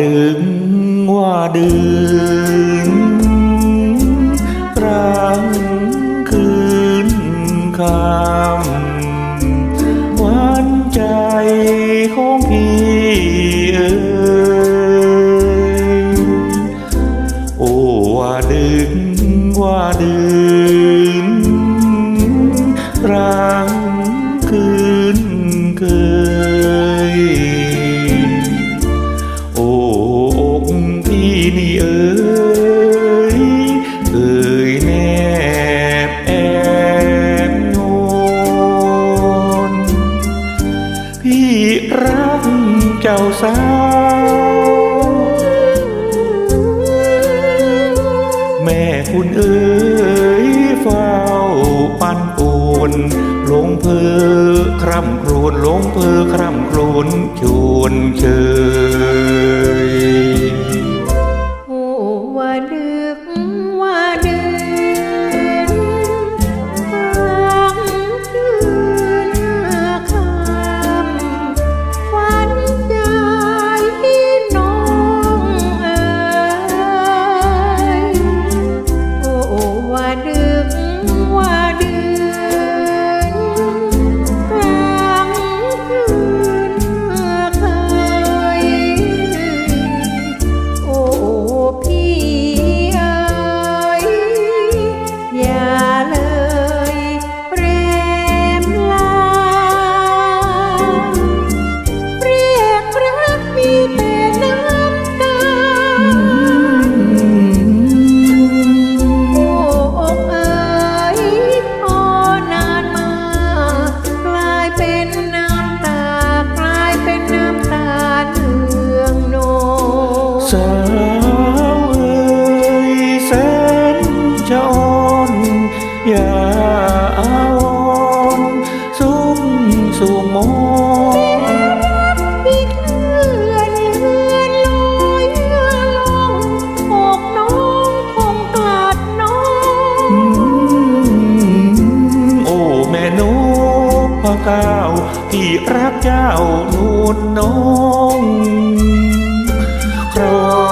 ดึงว่าดึงกลางคืนคำหวานใจของพี่เอ๋ยโอ้ว่าดึงว่าดึงกลางคืนเคย นี่เอ๋ยเอ่ยแนบแอบโนนพี่รักเจ้าสาว แม่คุณเอ๋ยเฝ้าปันป่วนหลงเพอคร่ำครวญหลงเพอคร่ำครวญชวนเชย อ้อกเอ๋ยพอนานมากลายเป็นน้ำตากลายเป็นน้ำตาเนืองนองสา ที่รักเจ้านูนน้องครอง